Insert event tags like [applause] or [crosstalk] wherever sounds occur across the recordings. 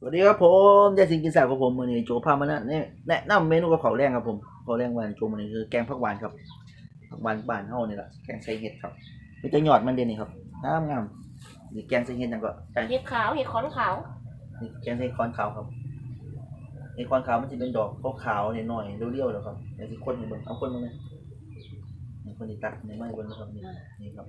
สวัสดีครับผมยายสิงกินแซ่บครับผมมือนี้โจพามานะเนี่ยแนะนำเมนูกับข้าวแรงครับผมข้าวแรงวันโจมือนี้คือแกงผักหวานครับผักหวานบ้านเฮานี่แหละแกงใส่เห็ดครับมีแต่ยอดมันเด่นนี่ครับงามงามนี่แกงใส่เห็ดนั่นก็ใช่เห็ดขาวเห็ดขอนขาวนี่แกงใส่คอนขาวครับไอ้คอนขาวมันจะเป็นดอกขาวๆหน่อยๆเรียวๆแล้วครับเดี๋ยวสิคนให้เบิ่งเอาคนมาเลยนี่คนที่ตักในไม้เบิ่งนะครับนี่นี่ครับ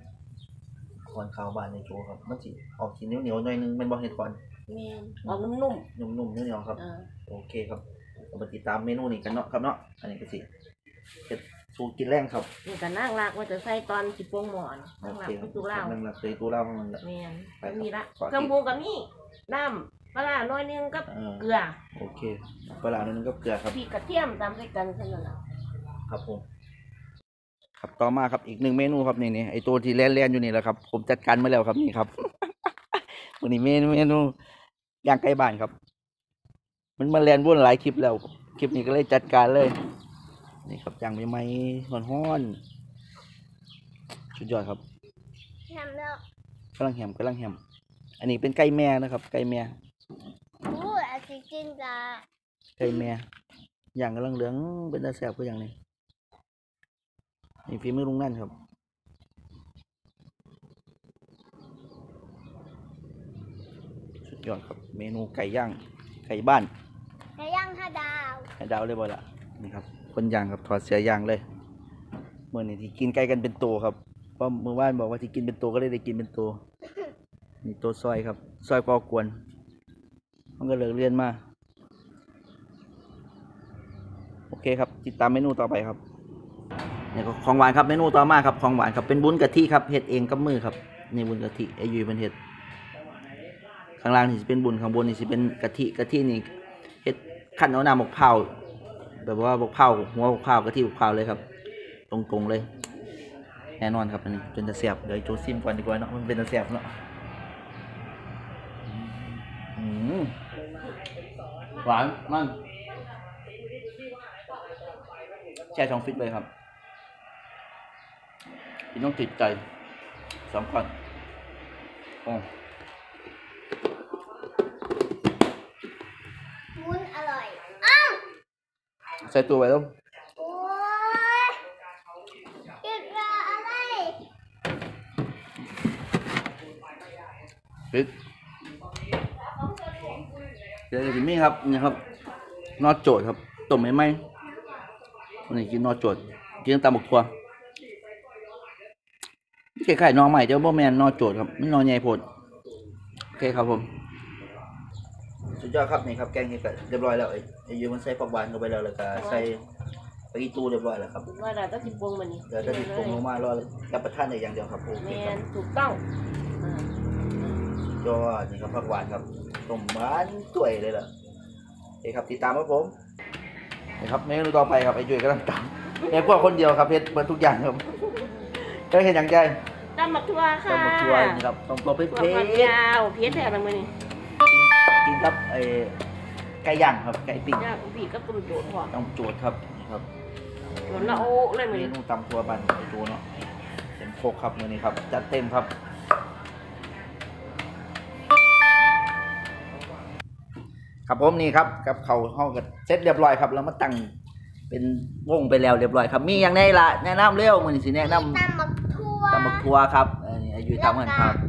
คอนขาวบ้านในโจครับมันสิออกสีเหนียวๆหน่อยนึงแมันบ่เห็ดคอน แมนออกนุ่มนุ่มๆเหนียวๆครับ ๆอ่าโอเคครับเรามาติดตามเมนูนี้กันเนาะครับเนาะ อันนี้ก็สิเฮ็ดสูตรกินแรงครับนี่ก็นั่งลากว่าจะใส่ตอนสิโปงหมอนโอนั่งลาเคกครัไปตู้เหล้านั่งหลักเลยตู้เหล้าของมันละแมนไปครับก็มีละขอเครื่องปรุงกับนี่น้ำปลาร้าน้อยนึงกับเออเกลือโอเคปลาร้านิดนึงก็เกลือครับ พริกกระเทียมตามใส่กันเท่านั้นล่ะครับผม ครับต่อมาครับอีกหนึ่งเมนูครับนี่นี่ไอตัวที่แล่นๆอยู่นี่แหละครับ ผมจัดการมาแล้วครับนี่ครับ วันนี้เมนูเมนู ย่างไก่บ้านครับ มันมาแล่นวนหลายคลิปแล้ว คลิปนี้ก็เลยจัดการเลย นี่ครับย่างใหม่ๆฮ้อนๆสุดยอดครับทำแล้วกำลังแหมกำลังแหมอันนี้เป็นไก่แม่นะครับ ไก่แม่พูดอาจจะกินกับไก่แม่อย่างกำลังเหลืองเป็นตาแสบก็อย่างนี้นี่ฝีมือลุงนั่นครับ สุด ยอดครับ เมนูไก่ย่าง ไก่บ้านไก่ย่างห้าดาวให้ดาวเลยบ่ละนี่ครับ คนย่างครับถอดเสื้อย่างเลยเมื่อนี้ที่กินไก่กันเป็นตัวครับเพราะเมื่อวานบอกว่าที่กินเป็นตัวก็เลยได้กินเป็นตัวนี่ตัวซอยครับซอยกอกวน มันก็เลิกเรียนมา โอเคครับ ติดตามเมนูต่อไปครับเนี่ยก็ของหวานครับเมนูต่อมาครับของหวานครับเป็นบุญกะทิครับเฮ็ดเองกับมือครับนี่บุญกะทิไอยุยเป็นเฮ็ด ข้างล่างนี่สิเป็นบุญข้างบนนี่สิเป็นกะทิกะทินี่เฮ็ดขั้นเอาน้ำมะพร้าแบบว่ามะพร้าหัวมะพร้ากะทิมะพร้าเลยครับ ตรงๆเลยแน่นอนครับอันนี้เป็นตะเสียบเดี๋ยวโจซิมก่อนดีกว่าเนาะมันเป็นตะเสียบเนาะหวานมันแช่ช่องฟิตเลยครับพี่ต้องติดใจสำคัญโอ้ วุ้นอร่อย อ้าว ใส่ตัวไว้แล้วโอ้ยกินกับอะไรฟิตเดี๋ยวจะมีครับนี่ครับ นอดโจดครับต้มไม่ไหมวันนี้กินนอดโจดกินตามบุกทัวคล้ายๆหนอใหม่เจ้าบ่แมนนอดโจดครับไม่นอใหญ่โพดโอเคครับผมสุ ดยอดครับนี่ครับแกงเห็ดก็เรียบร้อยแล้วไอ้ไอ้ยูมันใส่ผักหวานเข้าไปแล้วแล้วก็ใส่ไปอีตู้เรียบร้อยแล้วครับว่าเราต้องสิโปงมันนี่เดี๋ยวจะติดตรงลงมารอรับประทานได้อย่างเดียวครับโอแมเคครับนถูกต้องอ่า ยอดนี่ครับผักหวานครับต้มหวานตัวยเลยล่ะโอเคครับติดตามครับผมนี่ครับเมนูต่อไปครับไอ้จุ้ยกำลังตำแม่ครัวคนเดียวครับเพชรเปิดทุกอย่างครับก็เห็นอย่างใจตำบักทั่วค่ะต้มหมกทัวนี่ครับต้มตัวเพชรถั่วเพฝักชรยาวเพี้ยแถบมันมือนี่กินกับไอ้ไก่ย่างครับ ไก่ปิ้งย่างผีก็ตุ่มโจดพอต้องโจทย์ครับนี่ครับหล่นละโอ้เลยมือเมนี่นูตำทัวบันไอ้จูเนาะเป็นโคกครับมื้อนี้ครับ จัดเต็มครับ ครับผมนี่ครับกับเขาวห้องกันเสร็จเรียบร้อยครับแล้วมาตั้งเป็นวงไปแล้วเรียบร้อยครับ มีอย่างไรล่ะแนะนำเร็วมื้อนี้สิแนะนำตำบักทั่วตำบักทัวครับอันนี้อายุตำกันครับโจดนี่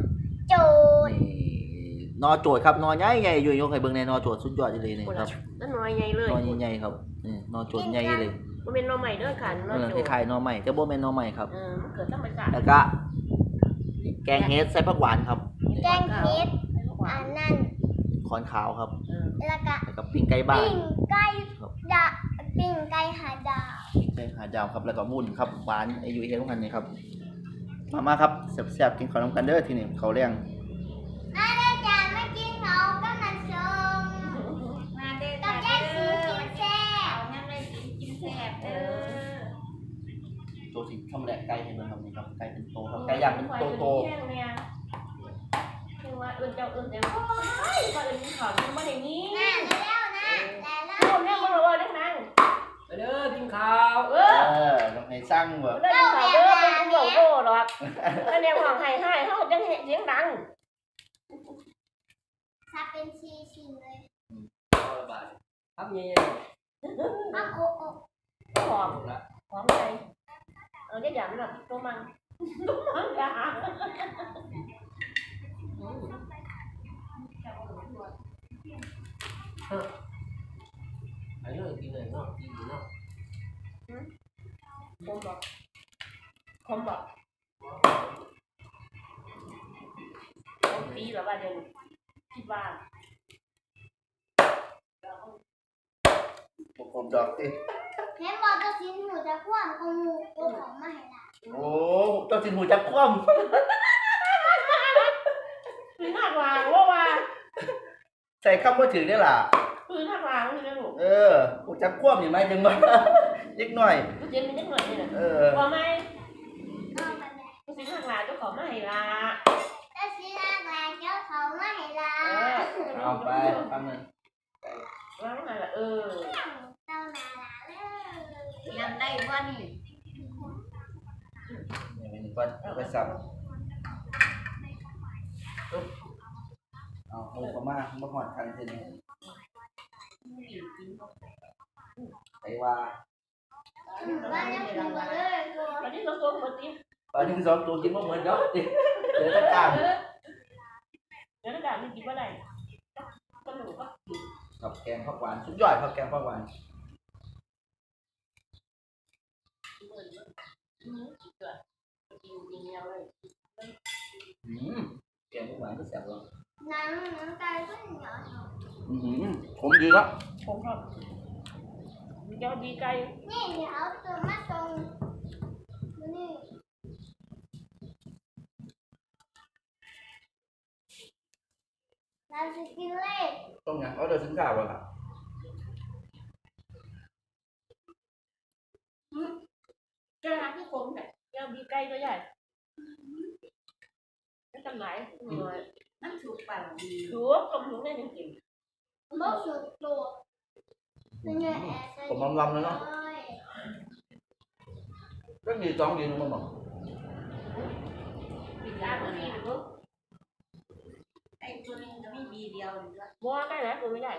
นอโจทย์ครับนอใหญ่ใหญ่อยู่ยกให้เบิ่งในนอโจทย์สุดยอดเลยนี่คนคละรับนั่นน้อยใหญ่เลยนอใหญ่ๆครับนี่นอโจทย์ใหญ่เลยมันเป็นหนอใหม่เด้อค่ะหนเอออโจคดล้ายๆนอใหม่แต่บ่แม่นนอใหม่ครับเออมันเกิดธรรมชาติแล้วก็แกงเฮ็ดใส่ผักหวานครับ แกงเห็ดอันนั้นคอนขาวครับเออแล้วก็แล้วก็ปิ้งไก่บ้านปิ้งไก่ครับดาปิ้งไก่หาดาวปิ้งไก่หาดาวครับแล้วก็มุ่นครับหวานอายุเฮ็ดของกันนี่ครับมามาครับแซ่บๆกินข้าวน้ำกันเด้อทีนี้ข้าวแรง นเขาก็มันชมมาเด้อกับจ้าแยเด้กสีอกินแซ่บเอาน้ำเลยกินกินแซ่บเด้อโตสิทำแหลกไก่ให้เบิ่งครับนี่ครับไก่เป็นโตครับไก่ย่างเป็นโตโตคือว่าอื่นเจ้าอื่นเดี๋ยวโอ้ยว่าอื่นขอมันไม่ได้มีน่าแล้วนะแล้วโอ้เนี่ยมึงรู้ว่าเรื่องนั้นไปเด้อกินข้าวเอเอออต้องให้สร้างแบบเรื่องข่าวเออเป็นกูบอกโก้หรอกอันเนี้ยของไห้ไห้เขาจะเสียงดัง ซับเป็นชีชินเลยเอาละบาทครับเงี้ยอ้าวโอ้โอ้หอมหอมอะไร เออได้อย่างแบบตัวมันตัวมันอย่าไอ้เรื่องกินเลยเนาะกินอยู่เนาะคมบอกคมบอกคมปีหรือว่าเดี๋ยวคิดว่าผมดอกติเห็นบอกตัวสินหนูจะคว่ำกงูตัวของมาให้ละโอ้เจ้าสินหูจักคว่คือหน้ากวางว่าว่าำใส่คำว่าถือได้ล่ะคือหน้ากวางนี่นะลูกเออหูจักคว่ำนี่ไหมถึงว่าเล็กหน่อย กูเจนมีนิดหน่อยนี่นะเออ พอไหมเอาไปเลยกูสิหน้ากวางเจ้าของมาให้ละตัวสินอะไรเจ้าเขามาให้ละ เออเอาไปคำหนึ่งวางมาละเออเจ้านาลาเลยยังได้ว่านี่นี่เป็นก้อนเอาไปสับเอาเอาเข้ามามาหอดกันทีนี้ไอ้ว่าบ้านยังอยู่กันเลยตัววันนี้เราตัวหมดทีตอนนี้สองตัวกินมาเหมือนเนาะติเหลือแตะกร้าร เดี๋ยวนักการไม่กินว่าอะไรก็หนูก็กินกับแกงผักหวานสุดยอดครับแกงผักหวานอืมเกลือกินกินเดียวเลยอืมแกงผักหวานก็แซ่บแล้วหนังหนังไก่ก็เหนียวอืมผมดีแล้วผมชอบเจ้าดีไก่นี่เดี๋ยวเอาตัวมาตรงนี่ เราจะกินเลขต้องอย่างเอาเดี๋ยวถึงกล่าวแล้วล่ะเจ้าหน้าที่กรมแต่เจ้าดี ไก่ตัวใหญ่ไม่จำไหนหน่อยมันถูกปั่นดีถูกกลมถุงได้จริงบกสุดตัวเป็นไงแอร์ผมลำลำแล้วเนาะก็ดีสองดีนึงมันบอกๆกินยาตัวนี้ถูกไอ้ตัวนึงจะไม่มีเดียวหรือว่ามัวใกล้แล้วตัวไม่ได้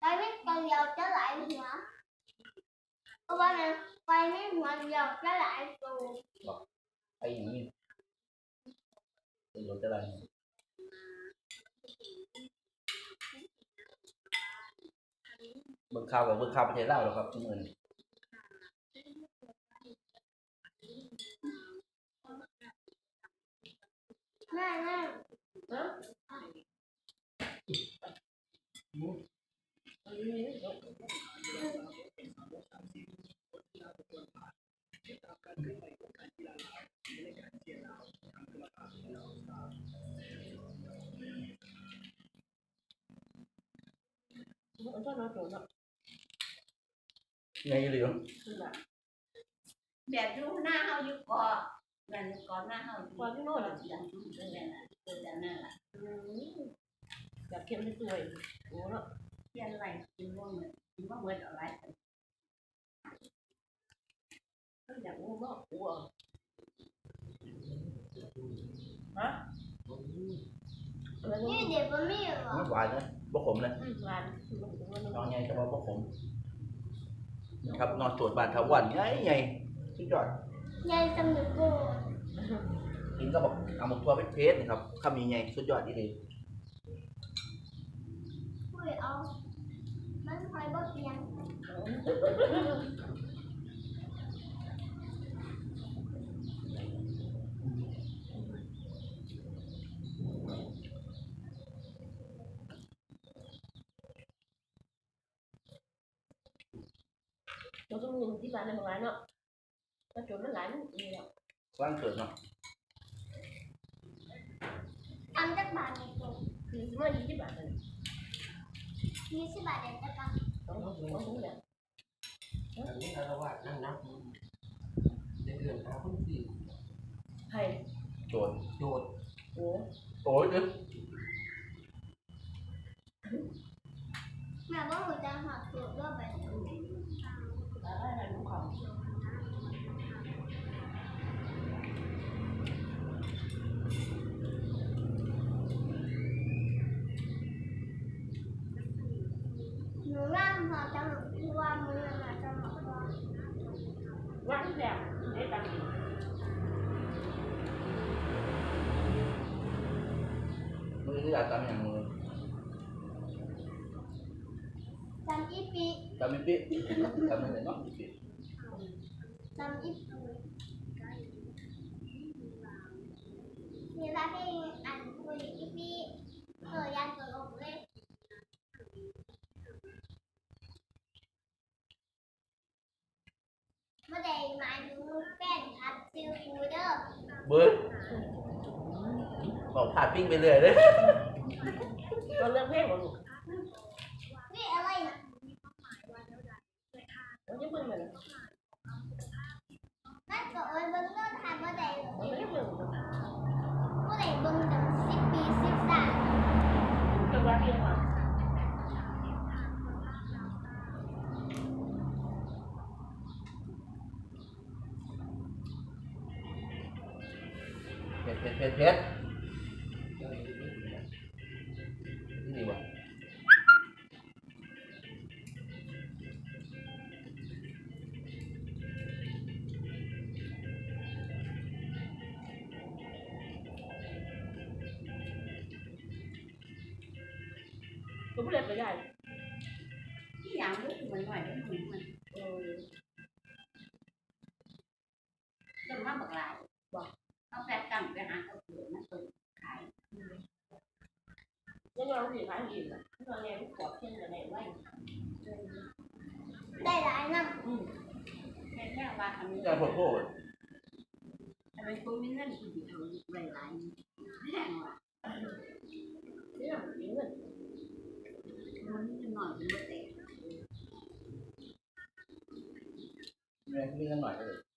ไปไม่ไปเดียวจะหลายหัวเพราะว่ามันไปไม่หัวเดียวจะหลายตัว ไอ้อย่างนี้เป็นรถอะไรเบิ่งข่าวกับเบิ่งข่าวประเทศลาวแล้วครับทุกมื้อนี้ แม่แม่นะมันชอบนอนโดนอะไงเหลือง แบบดูหน้าเฮาอยู่ก่อแบบก่อนหน้าเฮาอยู่ความที่โน่นอะเสียงดูเป็นแบบนั้นเป็นแบบนั้นแหละอยากเค็มในตัวเองโอ้เนาะเพี้ยนอะไรกินว่าเหมือนกินว่าเหมือนอะไรอยากงูมากกลัวฮะอะไรนี่นี่เด็กมันไม่หรอมันหวานนะบ่ขมเลยงานนอนใหญ่แต่ว่าบ่ขมนะครับนอนตรวจบานทาวันใหญ่ใหญ่สุดยอดยายจำหนูกู กินก็บอกเอาหมกทัวเป็นเพชรนะครับคำใหญ่ๆสุดยอดดีเลยคุยเอามันคอยบอกเพียงเราต้องมีที่บ้านในบางร้านเนาะถ้าจนมันหลายมันดีแล้ว ร่างเกิดเนาะทำจากบาทในตัวคือเมื่อยี่สิบบาทเลยยี่สิบบาทเด็กจะกันต้องต้ ini Mungkin datang yang mulai. Sam Ipi. Sam Ipi. Sam Ipi. Sam Ipi. Sam Ipi. Sam Ipi. เดอร์บิร์บอกผ่าปิ้งไปเรื่อยเลยเราเลือกเพลงเหรอลูกนี่อะไรนะโยยังเบิ่งเหมือนนั่นก็เอ้ยเบิ่งนั่ hết. Cái gì vậy? Cũng đẹp vậy này cái nào lúc mình ngoài đến mình. Mình đừng mắc bật lại ông thì bán gì vậy? Chúng ta nghe. Đây là anh Năm. Ừ. Đây là bà thằng mình. Đây là bộ rồi. Thằng mình là cái gì.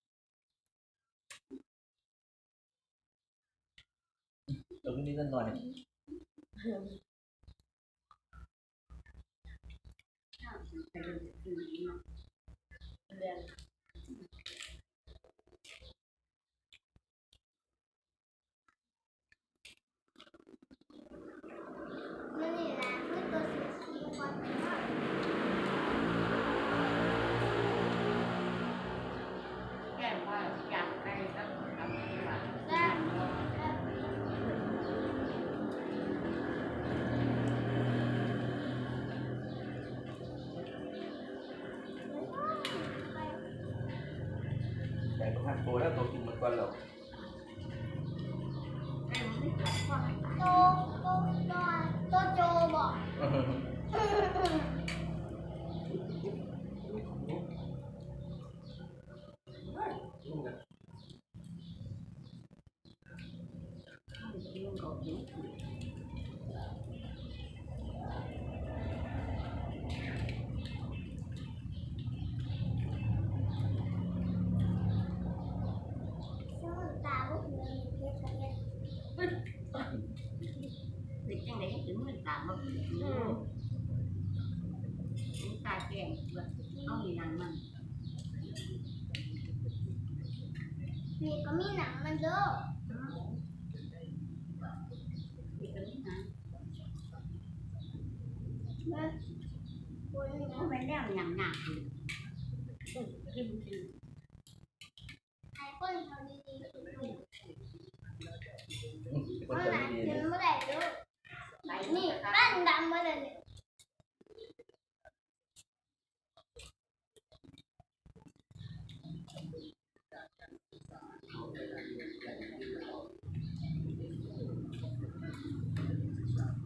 là nhằng nhằng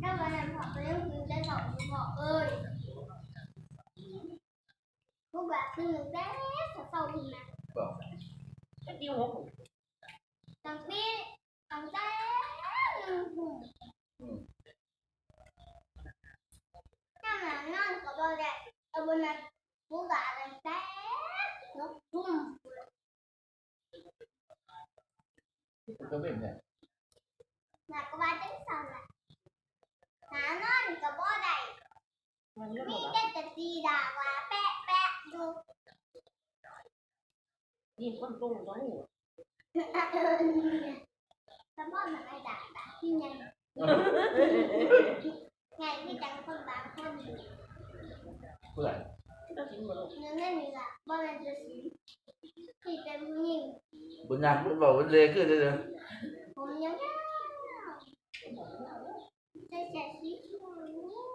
Các bạn làm họ với ông cứu cho cậu của họ ơi. 보고왔는데 싸우구나. 뭐? 어디 오고? 장비 강자에 공. 응. 그러면 난 저번에 저번에 뭐가 왔는데 너 좀. 그게 뭐냐? 나 그만 좀 싸우나. 나는 저번에 nhìn con trùng nó ngủ Cảm ơn mà ai đã đã khi nhanh. [laughs] Ngày khi chẳng con bán con gì. Cười Nhưng nên mình là bọn em chưa xí? Thì tên cũng nhìn. Bữa nhạc vẫn vào vẫn dê cứ thế rồi. Cũng nhớ nhá. Thế chả xí không?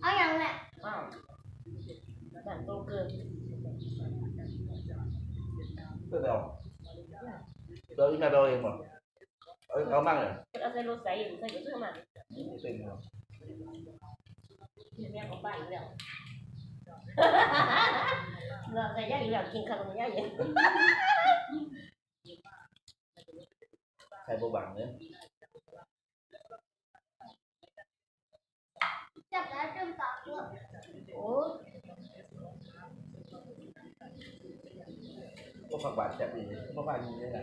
ไม่มีละบ้านมันจะสีที่เป็นผู้หญิงบุญงานบุญบอกบุญเลยขึ้นเลยเลยผมยังยาวจะจะสีชมพูที่เหลืองแต่บริการแต่บอสแต่บอส ông nhầm này đây đây đây đây không vẫn anh nhớ cơn mồi là phải mấy lại nó bên người nó mình cái bộ phòng nó trên một dòng rồi เอาอย่างแหละ wow bạn tô cơm เพื่อนเราเราที่แม่เราเองหมดเอาเอามั่งเลย cái đó xây lô xây xây cái thứ mà เป็นเรา thì em có bạn rồi là xây giá gì là kiên khăn giá vậy ใครโบบังเนี่ยจับแล้วจนตอบตัว ủa พวกผักหวานแซ่บดีพวกผักกินได้ไง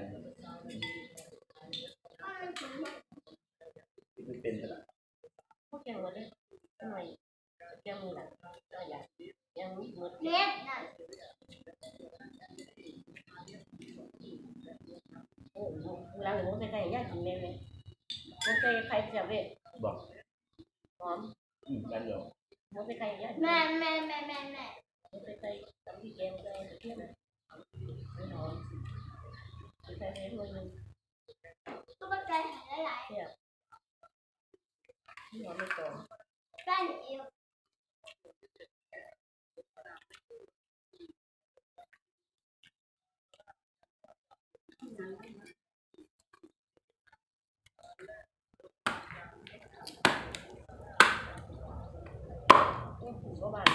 ก็มันถึงหมดไม่เป็นขนาด có kèm vào đây cái này kèm là nó dạ em một เม็ดน่ะ làm được một cái này nhá chị mẹ mẹ một cái khay chèo về บอก hòm อืมกั นเดียว một cái khay nhá แม่แม่แม่แม่แม่ một cái khay tắm đi kèm cái này kia này cái hòm cái khay này luôn luôn ก็ปัจจัยหายหลาย cái hòm nó còn ๆด้านเอว cái phủ có bàn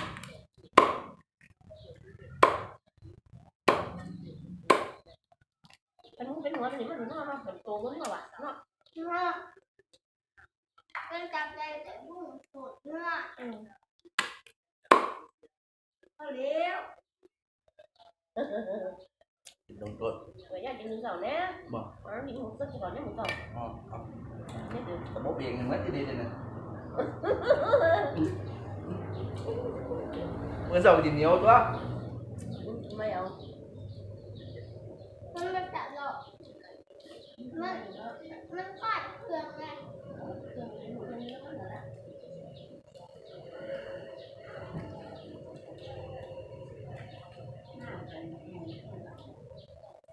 cái muốn cái muốn thì nó nó nó phải cố gắng mà bạn nó เนื้อเป็นจับใจแต่บุ้งปวดเนื้อ ừ. เอาเร็วลงต้น rồi ra cái miếng dầu nè บอก nó bị một cái còn nó một dầu อ๋อครับ nè được สมมติเองเหมือนที่ดีเลยนะเหมือนสองจีเหนียวตัว mày không มันมันจับเรามันมันฟาดเครื่องไง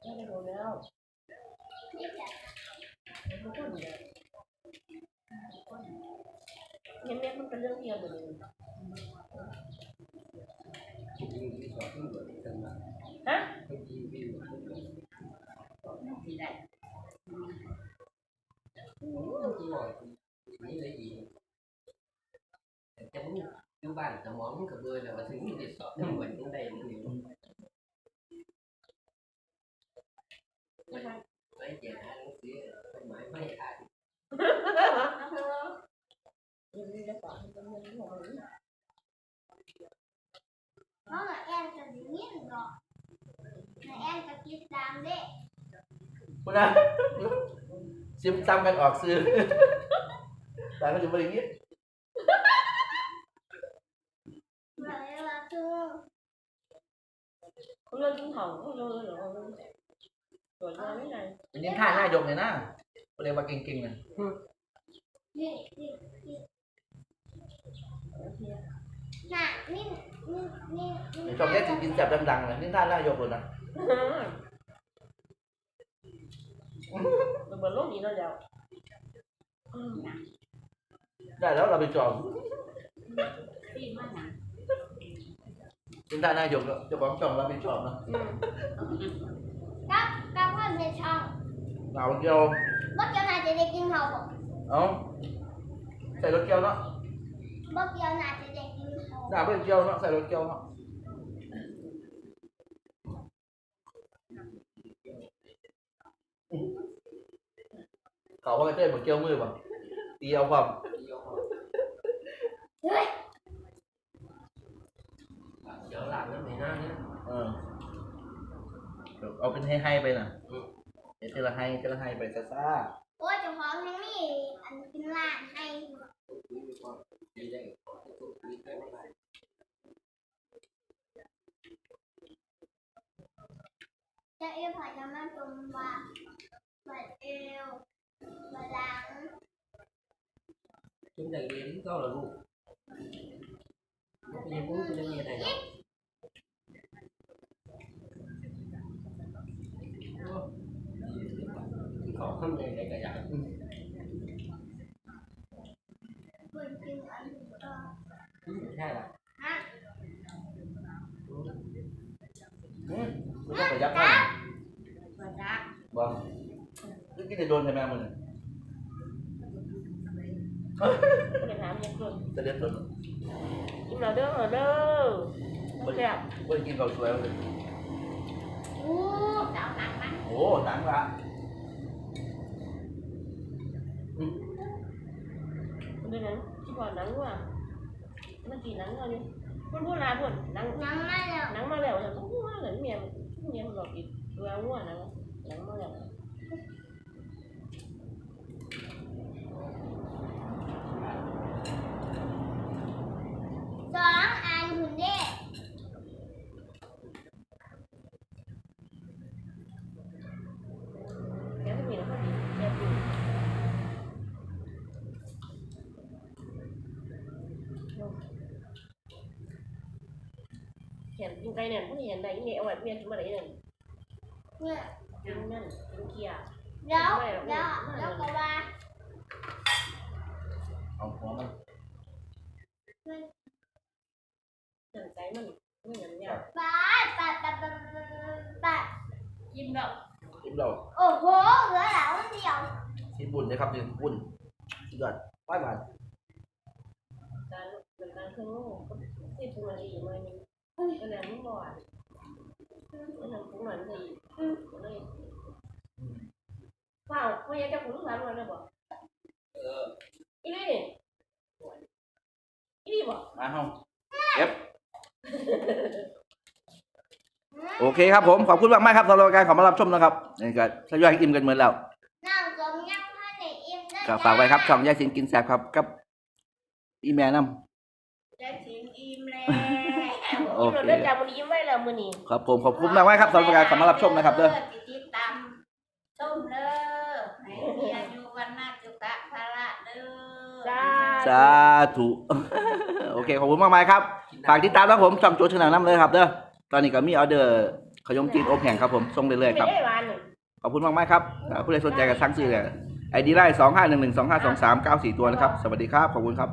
nó cái đồ nào นี่แหละ nhưng em không cần lương nhiều bởi vì ยิงที่องเหมือนกันมา hả ยิงที่เหมือนกันมา ที่ได้ ที่บอกนี่เลยยิงแต่จะมึงอยู่บ้านสมองมึงกับเบอร์แล้วว่าถึงมีเด็ดสอบทั้งหมดยังได้มึงอยู่ไว้เจ็บหาหนังสือต้นไม้ไม่อ่าน nhưng đi ra khỏi con nhân của mình เพราะว่าแอนจะได้ยินหรอกแต่แอนจะติดตามเด้ คุณ นะซิมซ้ำกันออกซื้อแต่ก็จะบริงิตเมื่อเวลาคือ con lên cũng hồng con lên rồi rồi ra cái này เป็นยังท่าหน้ายกเลยนะก็เลยว่าเก่งๆเลยนี่นี่นี่น่ะนี่นี่นี่นี่ในช่องแรกจะกินแสบดังๆเลยนี่ท่าหน้ายกเลยนะ rồi bật lúc gì nó đều ได้แล้วเราไปจองที่มันหนักเป็นท่าหน้ายกแล้วเจะบอกจองเราไปจองนะ ừ. กับกับว่าในช่องเอาเกี่ยวบ่เกี่ยวน่าจะได้กินเขาบ่เอาใส่รถเกี่ยวเนาะบ่เกี่ยวน่าจะได้กินเขาหน้าเพื่อนเกี่ยวเนาะใส่รถเกี่ยวเนาะเขาว่าเต้นเหมือนเกี่ยวมือป่ะตีเอาความเฮ้ยหน้าเนี่ยเออเอาเป็นให้ให้ไปน่ะเดี๋ยวเจละให้เจละให้ไปซะซ่าโอ้ยเจะพร้าขอมยังมีอันเป็นร้านให้มีความดีได้ขอให้ทุกทีได้ไม่ได้จะเอวผ่าจะมาตรงบ่าเปิดเอวเปิดหลัง chúng ta nghe đến câu là luôn nó bây giờ muốn tôi nghe này còn không này để cả dạng เปิดกินอันก็ hai là ฮะอืมไม่ต้องประหยัด ให้เปิดรักบอมนี่กินจะโดนใช่ไหมมึงเนี่ยก็เลยถามยังเกินจะเรียนต้นกินเราเด้อเด้อบ่แซ่บไม่ได้กินข้าวสวยเลยอู้เจ้าหนักมันโอ้หนังละอืมมันเป็นหนังที่ก่อนหนังว่ะมันกี่หนังเอานี่มันพูดลาพูดหนังยังไม่แล้วหนังมาแล้วแต่ต้องพูดว่าเหมือนเมียมันเมียมันหลอกอีกตัวง่วงหนังหนังมาแล้ว สองอันหุ่นเด้ แค่ไม่มีแล้วก็ดีแค่ดี เห็นกินไก่เนี่ยผู้เห็นได้เนี่ยเอาไว้เมียมาไหนเนี่ยเนี่ยกินนั่นกินเคียแล้วแล้วแล้วก็ว่าเอาหัวมันหนังใจมันไม่เหมือนเนี่ยปาดปาดปาดปาดปาดกินแบบทิมเราโอ้โหเหลือแล้วเดียวทิมบุญนะครับทิมบุญสุดยอดป้ายบาทการเหมือนการเครื่องโง่ก็ที่ทุกวันนี้อยู่เลยก็เลยไม่บ่อยก็ทำทุกวัน ว้าวไม่อยากจะพูดทุกวันเลยบอก ờ อีนี่อีนี่บอกมาห้องเอฟโอเคครับผม ขอบคุณมากมากครับสำหรับการขอมารับชมนะครับนี่ก็ทยอยอิ่มกันเหมือนแล้วนั่งกลมยักษ์ให้ในอิ่มได้ก็ฝากไว้ครับช่องยายสินกินแซ่บครับกับอีแม่น้ได้ชิมอิ่มแล้ว โอโอเคเคเลิกจากวันนี้ยิ้มไว้แล้วมือนี้ครับผมขอบคุณมากมากๆครับสำหรับการขอมารับชมนะครับเด้อติดตามต้มเด้อให้เมียอยู่วันหน้าจุกะภาระเด้อจ้าสาธุโอเคขอบคุณมากมายครับฝากติดตามแล้วผมช่องโจชนะน้ำเลยครับเด้อตอนนี้ก็มีออเดอร์ขยมจีนอบแห้งครับผมส่งเรื่อยๆครับไม่ได้หวานหนึ่งขอบคุณมากมากๆครับอ่าผู้ใดสนใจก็สั่งซื้อเลยไอดีไลน์สองห้าหนึ่งหนึ่งสองห้าสองสามเก้าสี่ตัวนะครับ สวัสดีครับ ขอบคุณครับ